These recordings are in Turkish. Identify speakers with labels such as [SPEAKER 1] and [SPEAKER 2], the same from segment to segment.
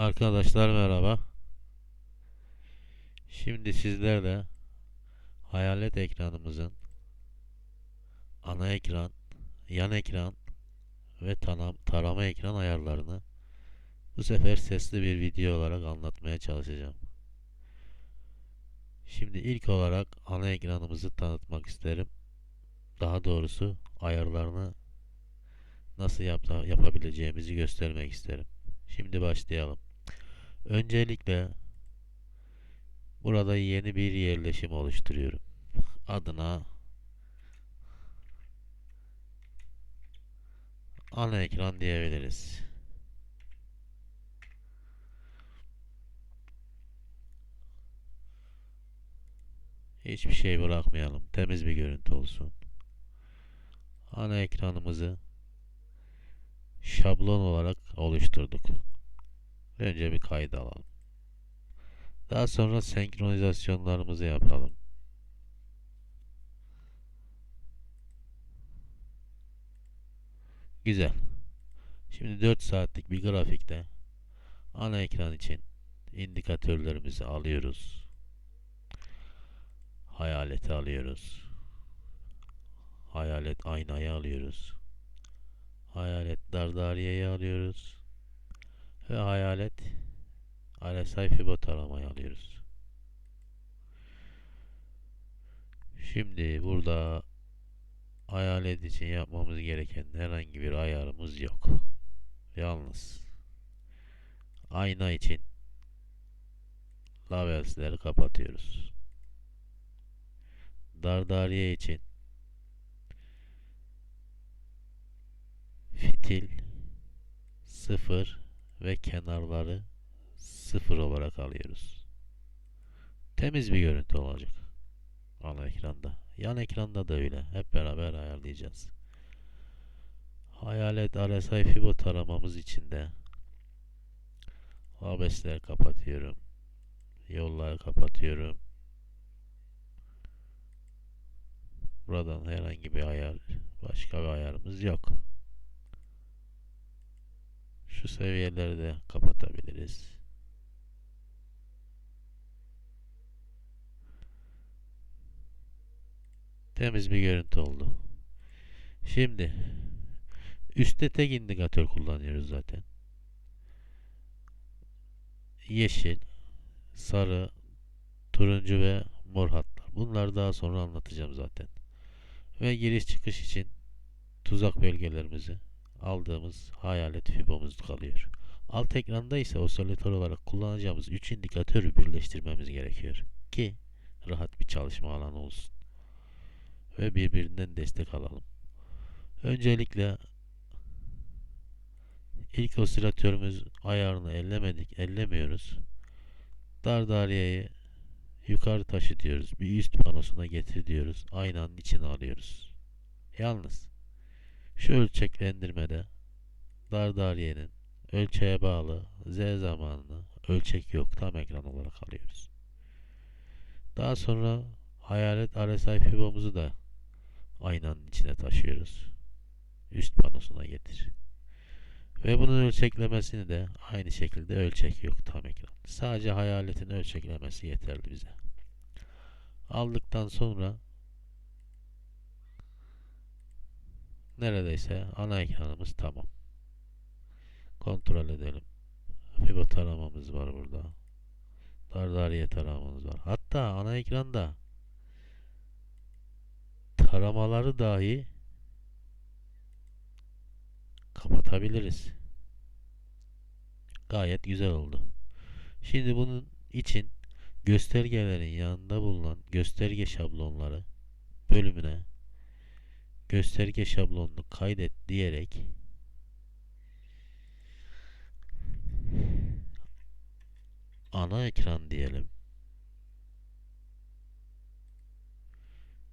[SPEAKER 1] Arkadaşlar merhaba. Şimdi sizlerle hayalet ekranımızın ana ekran, yan ekran ve tarama ekran ayarlarını bu sefer sesli bir video olarak anlatmaya çalışacağım. Şimdi ilk olarak ana ekranımızı tanıtmak isterim. Daha doğrusu ayarlarını nasıl yapta, yapabileceğimizi göstermek isterim. Şimdi başlayalım. Öncelikle burada yeni bir yerleşim oluşturuyorum. Adına ana ekran diyebiliriz. Hiçbir şey bırakmayalım. Temiz bir görüntü olsun. Ana ekranımızı şablon olarak oluşturduk. Önce bir kayıt alalım. Daha sonra senkronizasyonlarımızı yapalım. Güzel. Şimdi 4 saatlik bir grafikte ana ekran için indikatörlerimizi alıyoruz. Hayaleti alıyoruz. Hayalet aynayı alıyoruz. Hayalet dardariyeyi alıyoruz. Ve hayalet RSI fibo taramayı alıyoruz. Şimdi burada hayalet için yapmamız gereken herhangi bir ayarımız yok. Yalnız ayna için lavelsleri kapatıyoruz. Dardariye için fitil sıfır ve kenarları sıfır olarak alıyoruz. Temiz bir görüntü olacak ana ekranda. Yan ekranda da öyle. Hep beraber ayarlayacağız. Hayalet RSI fibo taramamız için de abesleri kapatıyorum. Yolları kapatıyorum. Buradan herhangi bir ayar, başka bir ayarımız yok. Şu seviyeleri de kapatabiliriz. Temiz bir görüntü oldu. Şimdi üstte tek indikatör kullanıyoruz zaten. Yeşil, sarı, turuncu ve mor hatlar. Bunları daha sonra anlatacağım zaten. Ve giriş çıkış için tuzak bölgelerimizi aldığımız hayalet fibomuz kalıyor. Alt ekranda ise osilatör olarak kullanacağımız 3 indikatörü birleştirmemiz gerekiyor ki rahat bir çalışma alanı olsun ve birbirinden destek alalım. Öncelikle ilk osilatörümüz ayarını ellemedik, ellemiyoruz. Dardariyeyi yukarı taşıtıyoruz. Bir üst panosuna getir diyoruz. Aynanın içine alıyoruz. Yalnız şu ölçeklendirmede Dardariye'nin ölçeğe bağlı Z zamanını ölçek yok tam ekran olarak alıyoruz. Daha sonra hayalet RSI fibomuzu da aynanın içine taşıyoruz. Üst panosuna getir. Ve bunun ölçeklemesini de aynı şekilde ölçek yok tam ekran. Sadece hayaletin ölçeklemesi yeterli bize. Aldıktan sonra neredeyse ana ekranımız tamam. Kontrol edelim. Fibo taramamız var burada. Dardariye taramamız var. Hatta ana ekranda taramaları dahi kapatabiliriz. Gayet güzel oldu. Şimdi bunun için göstergelerin yanında bulunan gösterge şablonları bölümüne gösterge şablonunu kaydet diyerek ana ekran diyelim.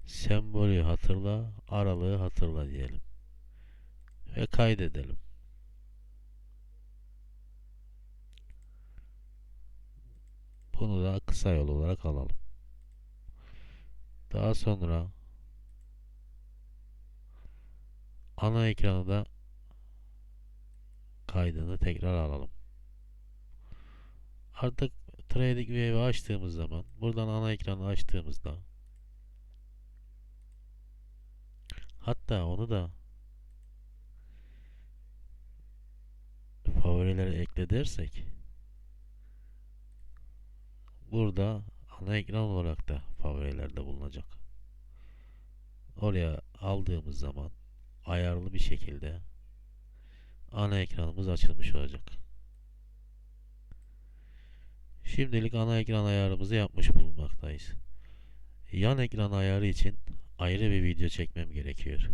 [SPEAKER 1] Sembolü hatırla, aralığı hatırla diyelim. Ve kaydedelim. Bunu da kısa yol olarak alalım. Daha sonra ana ekranı da kaydını tekrar alalım. Artık TradingView'i açtığımız zaman buradan ana ekranı açtığımızda hatta onu da favorilere ekle dersek burada ana ekran olarak da favorilerde bulunacak. Oraya aldığımız zaman ayarlı bir şekilde ana ekranımız açılmış olacak. Şimdilik ana ekran ayarımızı yapmış bulunmaktayız. Yan ekran ayarı için ayrı bir video çekmem gerekiyor.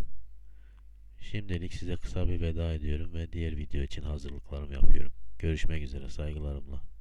[SPEAKER 1] Şimdilik size kısa bir veda ediyorum ve diğer video için hazırlıklarımı yapıyorum. Görüşmek üzere saygılarımla.